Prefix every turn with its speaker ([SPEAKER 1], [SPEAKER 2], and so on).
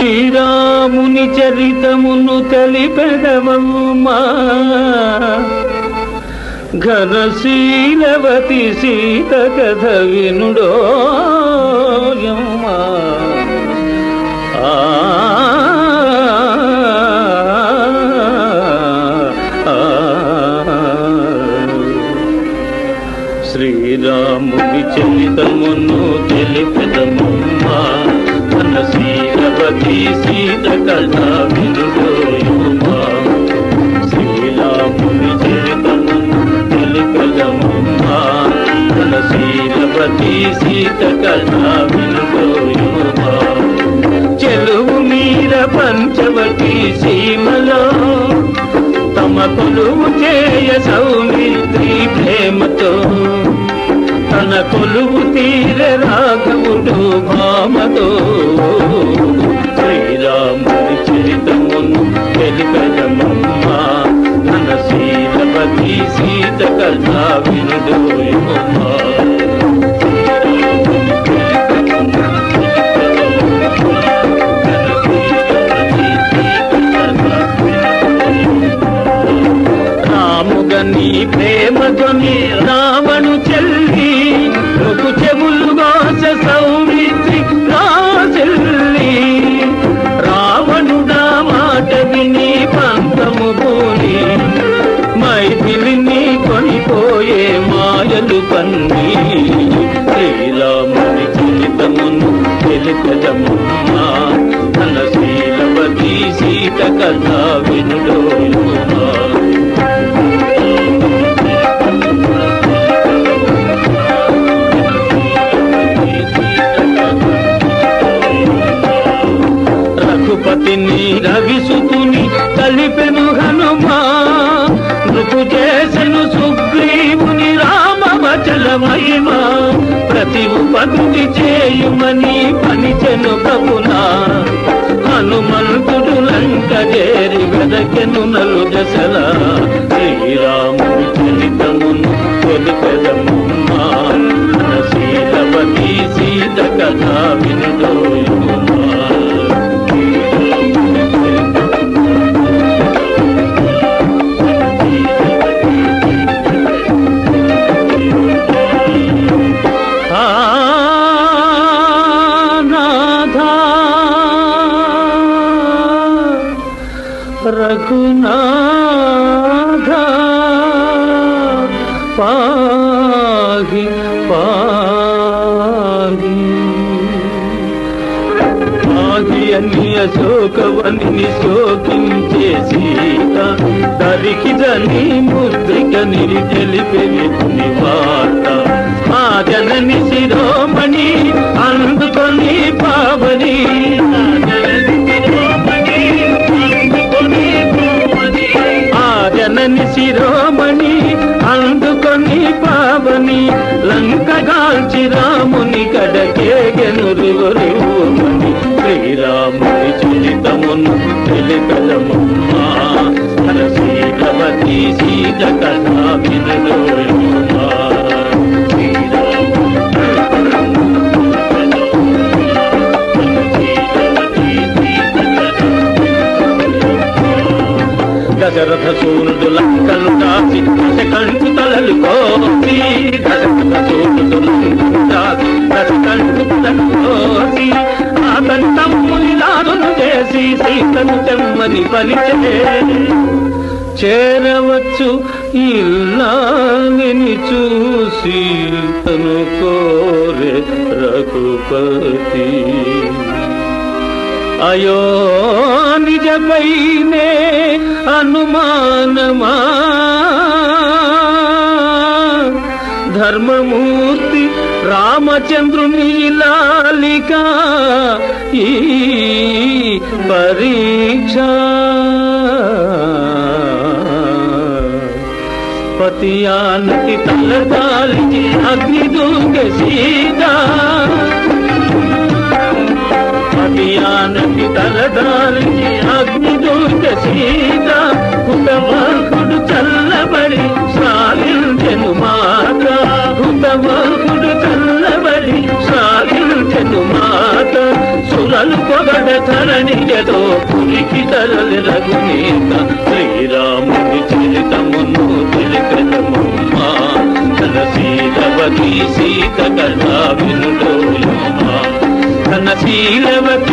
[SPEAKER 1] శ్రీరాముని చరితమును తెలిపెదవమ్మా. ఘనశీలవతి సీత కథ వినుడోయమ్మా ఆ చరితమును తెలిపెదమమ్మా సీతవతి సీత కథ వినుడోయమ్మా శ్రీరాముడి చరితమును తెలిపెదమమ్మా మన సీతవతి సీత కథ వినుడోయమ్మా చెలువు మీర పంచవటి సీమలో తమ కొలువు చేయ సౌమిత్రి ప్రేమతో తన కొలువు తీర రాఘవుడు భామతో నీ ప్రేమ ధ్వని రా తెలుకదమ్మా తన శీలవతి సీత కథ వినుడోయుమా రఘుపతిని రవిసుతుని కలిపెను హనుమా నృపు చేసెను సుగ్రీవుని రామ వచల మహిమా? ప్రతి ఉపకృతి చేయుమని చేరి వెదకెను నలు దశలా. పాహి పాహి పాహి అని అశోకవని శోకించే సీత ముద్రిక నిరి తెలిపెని వార్త. ఆ జనని శిరో పావని లంక కాల్చి రాముని కడకేగెను రివరివుమని శ్రీరాముని చరితమును తెలిపెదమమ్మా హరసీలవతి సీత కథా లంకను దాచి దశకంఠు తలలు కోసి దశరథ సూర్యుడు లంకను అతని తమ్ముని లారును చేసి సీతను తెమ్మని చేరవచ్చు ఇల్లాని చూసి తను కోరే రఘుపతి. అయో నిజపైనే అనుమానమా? ధర్మమూర్తి రామచంద్రుని లాలిక ఈ పరీక్ష. పతియానకి తలదాలి అగ్ని దూక సీతా. ధరణియతో పురికి తరలి రఘునీత. శ్రీరాముని చరితమును తెలిపెదమమ్మా. తన శీలవతి సీత కథ వినుడోయమ్మా. తన శీలవతి